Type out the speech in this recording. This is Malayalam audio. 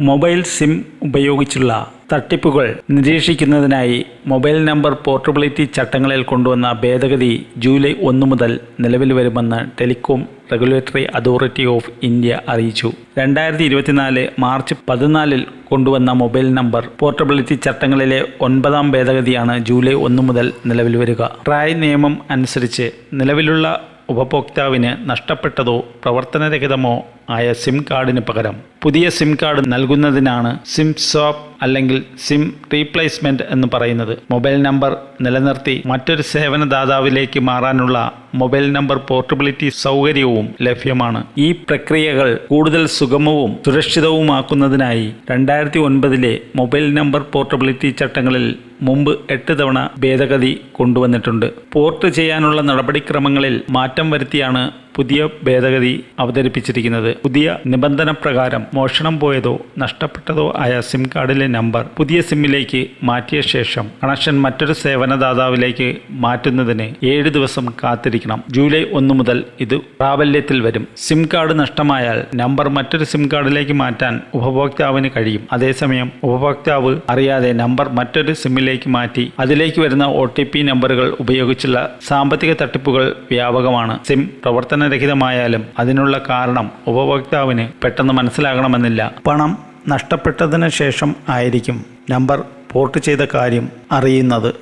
മൊബൈൽ സിം ഉപയോഗിച്ചുള്ള തട്ടിപ്പുകൾ നിരീക്ഷിക്കുന്നതിനായി മൊബൈൽ നമ്പർ പോർട്ടബിലിറ്റി ചട്ടങ്ങളിൽ കൊണ്ടുവന്ന ഭേദഗതി ജൂലൈ ഒന്ന് മുതൽ നിലവിൽ വരുമെന്ന് Telecom Regulatory Authority of India അറിയിച്ചു. രണ്ടായിരത്തി ഇരുപത്തിനാല് മാർച്ച് പതിനാലിൽ കൊണ്ടുവന്ന മൊബൈൽ നമ്പർ പോർട്ടബിലിറ്റി ചട്ടങ്ങളിലെ ഒൻപതാം ഭേദഗതിയാണ് ജൂലൈ ഒന്ന് മുതൽ നിലവിൽ വരിക. ട്രായ് നിയമം അനുസരിച്ച് നിലവിലുള്ള ഉപഭോക്താവിന് നഷ്ടപ്പെട്ടതോ പ്രവർത്തനരഹിതമോ ആയ സിം കാർഡിന് പകരം പുതിയ സിം കാർഡ് നൽകുന്നതിനാണ് സിം സ്വാപ്പ് അല്ലെങ്കിൽ സിം റീപ്ലേസ്മെന്റ് എന്ന് പറയുന്നത്. മൊബൈൽ നമ്പർ നിലനിർത്തി മറ്റൊരു സേവനദാതാവിലേക്ക് മാറാനുള്ള മൊബൈൽ നമ്പർ പോർട്ടബിലിറ്റി സൗകര്യവും ലഭ്യമാണ്. ഈ പ്രക്രിയകൾ കൂടുതൽ സുഗമവും സുരക്ഷിതവുമാക്കുന്നതിനായി രണ്ടായിരത്തി ഒൻപതിലെ മൊബൈൽ നമ്പർ പോർട്ടബിലിറ്റി ചട്ടങ്ങളിൽ മുമ്പ് എട്ട് തവണ ഭേദഗതി കൊണ്ടുവന്നിട്ടുണ്ട്. പോർട്ട് ചെയ്യാനുള്ള നടപടിക്രമങ്ങളിൽ മാറ്റം വരുത്തിയാണ് പുതിയ ഭേദഗതി അവതരിപ്പിച്ചിരിക്കുന്നത്. പുതിയ നിബന്ധന പ്രകാരം മോഷണം പോയതോ നഷ്ടപ്പെട്ടതോ ആയ സിം കാർഡിലെ നമ്പർ പുതിയ സിമ്മിലേക്ക് മാറ്റിയ ശേഷം കണക്ഷൻ മറ്റൊരു സേവനദാതാവിലേക്ക് മാറ്റുന്നതിന് ഏഴ് ദിവസം കാത്തിരിക്കണം. ജൂലൈ ഒന്ന് മുതൽ ഇത് പ്രാബല്യത്തിൽ വരും. സിം കാർഡ് നഷ്ടമായാൽ നമ്പർ മറ്റൊരു സിം കാർഡിലേക്ക് മാറ്റാൻ ഉപഭോക്താവിന് കഴിയും. അതേസമയം ഉപഭോക്താവ് അറിയാതെ നമ്പർ മറ്റൊരു സിമ്മിലേക്ക് മാറ്റി അതിലേക്ക് വരുന്ന ഒ നമ്പറുകൾ ഉപയോഗിച്ചുള്ള സാമ്പത്തിക തട്ടിപ്പുകൾ വ്യാപകമാണ്. സിം പ്രവർത്തനരഹിതമായാലും അതിനുള്ള കാരണം ഉപഭോക്താവിന് പെട്ടെന്ന് മനസ്സിലാകണമെന്നില്ല. പണം നഷ്ടപ്പെട്ടതിന് ശേഷം ആയിരിക്കും. നമ്പർ പോർട്ട് ചെയ്ത കാര്യം അറിയുന്നത്.